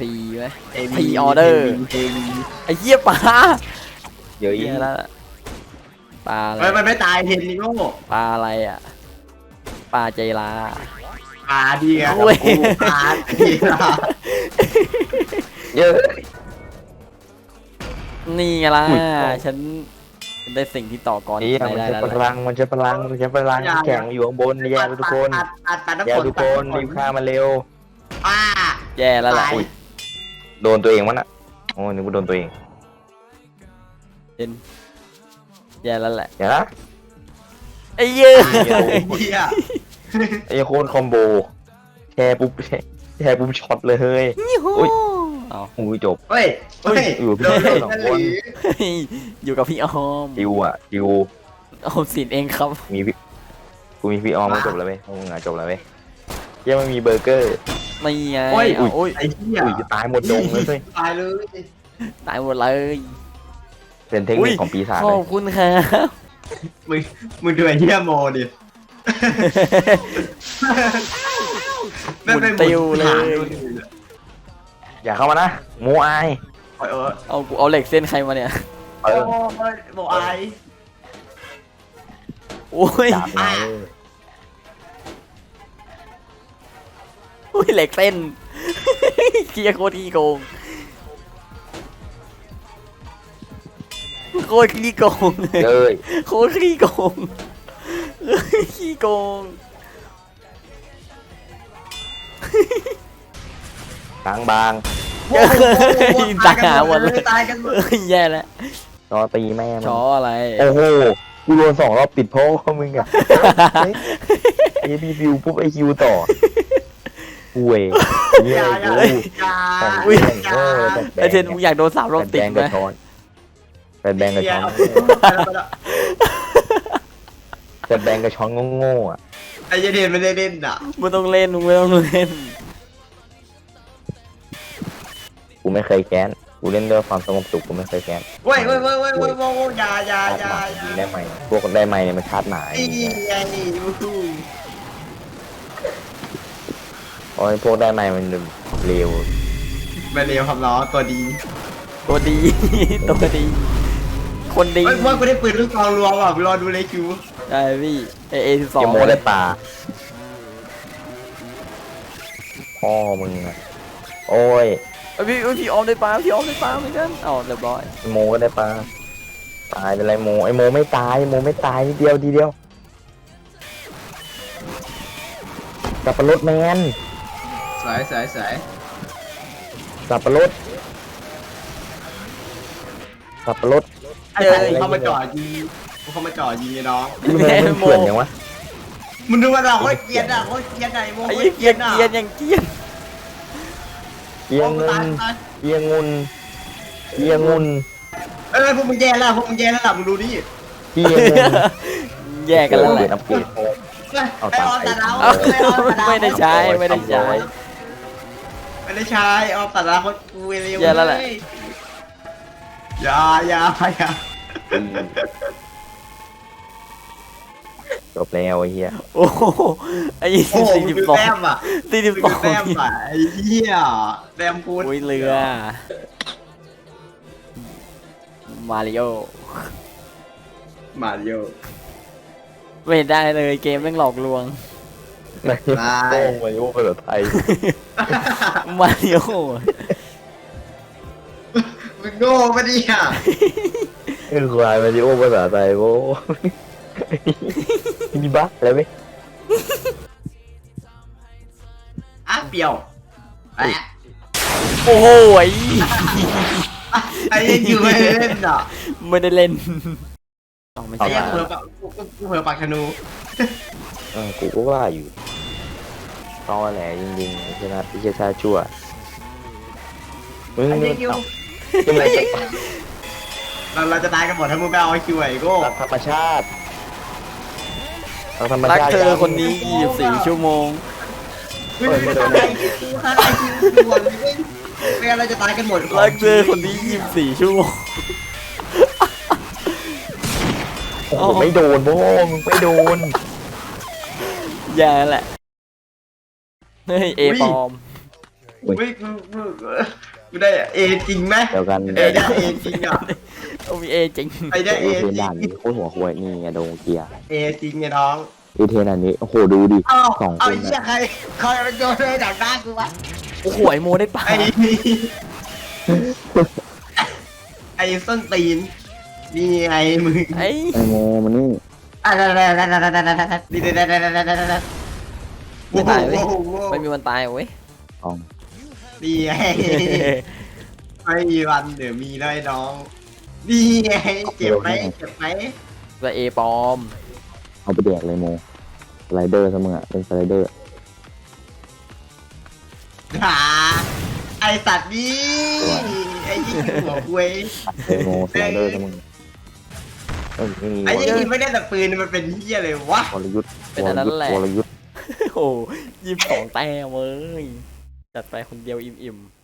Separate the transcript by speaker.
Speaker 1: พีไหม
Speaker 2: เอ
Speaker 1: Pre-order
Speaker 2: เอวี
Speaker 1: ไอ้เหี้ยปลา
Speaker 3: เดี๋ยวอี
Speaker 1: เหี้ยแล้วปลาอะไร
Speaker 2: เฮ้ยมันไม่ตายเห็นนี่โง่
Speaker 1: ปลาอะไรอะปลาใจร้า
Speaker 2: ปลาดีอะ
Speaker 1: โอ้ย
Speaker 2: กูปลาดีอะ
Speaker 3: เยอะ
Speaker 1: นี่ไงล่ะ
Speaker 3: อุ้ย
Speaker 1: ฉันได้สิ่งที่ต่อกร
Speaker 3: นี่
Speaker 1: ได้
Speaker 3: มัน
Speaker 1: ได้
Speaker 3: ใช้
Speaker 1: แล้ว
Speaker 3: พลังมันใช้พลังมันใช้พลังแข่งอยู่ข้างบนแย่ทุกคน
Speaker 2: อัดอัดอัดน้ำ
Speaker 3: แย่
Speaker 2: ฝน
Speaker 3: ทุกคนรีบฆ่ามันเร็ว
Speaker 2: ป้า
Speaker 1: แย่แล้วแหละ
Speaker 2: ตาย
Speaker 3: โดนตัวเองมั้งน่ะโอ้นึกว่าโดนตัวเอง
Speaker 1: แย่แล้วแหละ
Speaker 3: เดี๋ยวนะ
Speaker 1: ไอ้เหี้ย
Speaker 2: เฮีย
Speaker 3: ไอ้โคตรคอมโบแชร์ปุ๊บแชร์แชร์ปุ๊บช็อตเลยเฮ้ยอุ๊ย
Speaker 1: เอา
Speaker 3: อุ้ยจบ
Speaker 2: เฮ้ยเฮ้ย
Speaker 3: อยู่พี่
Speaker 2: โดน
Speaker 3: เต้
Speaker 2: โดน
Speaker 3: สอง
Speaker 2: นั่น
Speaker 3: คน
Speaker 2: หรือ
Speaker 1: เฮ้ยอยู่กับพี่ออม
Speaker 3: ดิวอะดิว
Speaker 1: ออมสินเองครับ
Speaker 3: มีพี่กูมีพี่ออมมันจบแล้วไหมมึงอะจบแล้วไหมยังไม่มีเบอร์เกอร์
Speaker 1: นี่ไง
Speaker 2: โอ้ย
Speaker 1: เอาโอ้ย
Speaker 2: ไอ้เหี้ย
Speaker 3: อุ้ยจะตายหมดดงเลยเฮ้ย
Speaker 2: ตายเลย
Speaker 1: ตายหมดเลย
Speaker 3: เป็นเทคนิคของปีศาจ
Speaker 1: ข
Speaker 3: เล
Speaker 1: อยบคุณครับ
Speaker 2: มึง มึงดูไอ้เหี้ยโมดิ
Speaker 1: หมุนติวเลย
Speaker 3: อย่าเข้ามานะโมอาย
Speaker 2: โอ้ยโอ้ย
Speaker 1: เอากูเอาเหล็กเส้นใครมาเนี่ย
Speaker 3: เออ
Speaker 2: โอ้ยโมไอาย
Speaker 1: โอ้ย
Speaker 3: จับมาเลย
Speaker 1: อ้ยเหล็กเส้นเกียร์โคตรขี้โกงโคตรขี้โกง
Speaker 3: เลย
Speaker 1: โคตรขี้โกงเอ้ยขี้โกง
Speaker 3: กลางบาง
Speaker 1: เฮ้ยตายหาหมดเลย
Speaker 2: ตายกันหมด
Speaker 1: เอ้ยแย่แล้ว
Speaker 3: รอตีแม่มัน
Speaker 1: ชออะไร
Speaker 3: โอ้โหกูโดนสองรอบปิดเพราะว่ามึงอะไอ้พี่ฟิวปุ๊บไอคิวต่อ ห่วย
Speaker 2: อ
Speaker 3: เนี่ย
Speaker 2: ย่าอ
Speaker 3: กู
Speaker 2: ย่าอย่า
Speaker 3: ของ
Speaker 1: อุ๊ย
Speaker 3: แม่งโง่เลย
Speaker 1: ไอเทนมึงอยากโดนสามรอบ
Speaker 3: แบ
Speaker 1: ติด
Speaker 3: ง
Speaker 1: ไหม
Speaker 3: กระชอนแบนแบงกระชอนแต่แบงกระชอนโง่ๆอะ
Speaker 2: ไอ้เจเดนไม่ได้เล่นอะ
Speaker 1: มึงต้องเล่นมึงไม่ต้องเล่น
Speaker 3: กูไม่เคยแค้นกูเล่นด้วยความสงบสุขกูไม่เคยแค้น
Speaker 2: เว้ยเว้ยเว้ยเว้ยเว้ยเว้ยเว้ยอย่าอย่า
Speaker 3: ชาร์จ
Speaker 2: อย่า
Speaker 3: หมา
Speaker 2: อย่า
Speaker 3: ได้ไหมพวกได้ไหมเนี่ยมันชาร์จหมา
Speaker 2: ไอ้ไอ้ ยูทู
Speaker 3: เพราะไอ้พวกได้ไหมมันเร็ว
Speaker 2: มาเร็วครับล้อตัวดี
Speaker 1: ตัวดี ตัวดี คนดี
Speaker 2: เฮ้ยว่ากูได้ปืนลูกซองรวมอะรอดูเลยคิว
Speaker 1: ได้พี่เอเอสิบสอง
Speaker 3: เกมโมได้ปลาพ่อมึงอะโอ้ย
Speaker 1: พี่เอ้ยพี่ออมได้ปลาพี่ออมได้ปลาเหมือนกันเอาเรียบร้อย
Speaker 3: โมก็ได้ปลาตายเป็นไรโมไอโมไม่ตายโมไม่ตายนิดเดียวทีเดียวสับปะรดแมน
Speaker 2: สวยสวยสวย
Speaker 3: สับปะรดสับปะรด
Speaker 2: ไอ้ใครเข้ามาจ่อยิงกูเข้ามาจ่อยิงไอ้น้อง
Speaker 3: ทำไมมันเถื่อนอย่างวะ
Speaker 2: มึงดูมันเราโคตรเกลียดอะโคตรเกลียดไหนโม
Speaker 1: ไอ้
Speaker 2: โค
Speaker 1: ยี่
Speaker 2: ตร
Speaker 1: เกี
Speaker 2: เกลี
Speaker 1: ย
Speaker 2: ย
Speaker 1: น
Speaker 2: ดอะ
Speaker 1: เกียนยังเกียน
Speaker 3: เอีย
Speaker 2: โอ้
Speaker 3: ง
Speaker 2: กู
Speaker 3: งุ
Speaker 2: ตาย
Speaker 3: น
Speaker 2: ตาย
Speaker 3: เอียงงุนเอียงงุน
Speaker 2: เอ้ยพวกมึงแย่แล้วพวกมึงแย่แล้วล่ะมึงดูดิ
Speaker 3: เอียงงุน
Speaker 1: แยกกันแล้วแหละ
Speaker 3: เปยอัปเกรดโมเอา
Speaker 2: ไอ้
Speaker 3: ตาม
Speaker 2: ออมตัดเอา
Speaker 1: เอ้า
Speaker 2: ไอ้ออมตัดเอา
Speaker 1: ไม่ได้ใช้ไม่ได้ใช้
Speaker 2: ไม่ได้ใช้ออมตัดเอาเขากูเร็ว
Speaker 1: แย่แล้วแหละ
Speaker 2: อย่าอย่าอย่า
Speaker 3: จบแล้วไอ้เหี้ย
Speaker 1: โอ้โหไอ้ยี่
Speaker 2: โอ้
Speaker 1: สิบ
Speaker 2: โห
Speaker 1: สี่
Speaker 2: มึง
Speaker 1: สิบ
Speaker 2: ดู
Speaker 1: สอง
Speaker 2: แต้มอะ
Speaker 1: สี่สิบ
Speaker 2: มึง
Speaker 1: ส
Speaker 2: ดู
Speaker 1: อง
Speaker 2: แต้มอะไอ้เหี้ยแต้มกูด
Speaker 1: โอ้ยเรือมาริโอ
Speaker 2: มาริโอ
Speaker 1: ไม่ได้เลยเกมแม่งหลอกลวง
Speaker 3: ไหนโต้งมายุภาษาไทย
Speaker 1: มาริโอ
Speaker 2: มึงโง่ปะเนี่ย
Speaker 3: เออควายมายุภาษาไทยโว้มีบั๊กอะไรไหม
Speaker 2: อะเปรียวแปะ
Speaker 1: โอ้โหไอ้
Speaker 2: ไอ้เหี้ยังอยู่ไม่ได้เล่นอะ
Speaker 1: ไม่ได้เล่น เอาไม่
Speaker 2: ไอ้
Speaker 1: ใช่
Speaker 2: เหี้ยังเผลอปากกูกูเผลอปากธนู
Speaker 3: เออกูก็ว่าอยู่ตอแหลจริงๆใช่ไหมพี่ชาติชั่วมึง
Speaker 2: ไอ้
Speaker 3: นี่
Speaker 2: เหี้ยังคิว
Speaker 3: ทำไมจะ
Speaker 2: เราเราจะตายกันหมดถ้ามึงไปเอาไอ้คิวไอ้โก้
Speaker 3: รักธรรมชาติรักธรรม
Speaker 1: รัก
Speaker 3: ชาติ
Speaker 1: เธอคนนี้24ชั่วโมง
Speaker 2: ไม่ไม่ไม่ไอ้คิวฆ่าไอ้คิวด่วนเลยไม่งั้นเราจะตายกันหมด
Speaker 1: รักเธอคนนี้24ชั่วโมง
Speaker 3: โอ้โหไม่โดนโว้มึงไม่โดน
Speaker 1: แย่แหละ เฮ้ยเอปลอม
Speaker 2: ไม่กูกูกูได้เอจริงไหม
Speaker 3: เดียวกัน
Speaker 2: เอได้เอจริงอะ
Speaker 1: โอมีเอจริง
Speaker 2: ไอได้เอ
Speaker 3: เท
Speaker 2: จ
Speaker 3: น
Speaker 2: ริ
Speaker 3: ด่างนนี้โคตรหัวควยนี่ไงโดงเกียร์
Speaker 2: เอจริงไงน้อง
Speaker 3: อีเทนอันนี้โอ้โหดูดิ
Speaker 2: อ้าว
Speaker 3: สอง
Speaker 2: เอา
Speaker 3: คน
Speaker 2: ไอ้เหี้ย
Speaker 3: อะ
Speaker 2: ใครใครมันโยนเลยดักหน้ากูวะ
Speaker 1: โอ้โหไอโมได้ป่า
Speaker 2: ไอ้ไอ้ส้นตีน นี่ไงมึง
Speaker 1: ไอ้
Speaker 3: ไอโมมันนี่
Speaker 2: อะได้ได้ได้ได้ได้ได้ได้ดีได้ได้ได้ได้ได้ได้โอ้โหโอ้โห
Speaker 1: ไม่มีวันตายเว้ย
Speaker 3: กอง
Speaker 2: ดีไงไม่มีวันเดี๋ยวมีได้น้องดีไงเจ็บไหมเจ็บไหม
Speaker 1: แต่เอปลอม
Speaker 3: เอาไปแดกเลยโมสไลเดอร์เสมอเป็นสไลเดอร์
Speaker 2: หาไอสัตว์นี่ไอ้ยี่หัวคุย
Speaker 3: เลยโมสไลเดอร์เสมอเอ้ย ไม่มี
Speaker 2: ไอ้
Speaker 3: ว
Speaker 2: ยี่ไม่ได้แต่ปืนมันเป็นเหี้ยเลยวะ
Speaker 3: รยุทธ์
Speaker 1: เป็นอันนั้นแหละ
Speaker 3: วรยุทธ์
Speaker 1: โอ้โหยี่สิบสองแต้มเว้ยจัดไปคนเดียวอิ่มๆ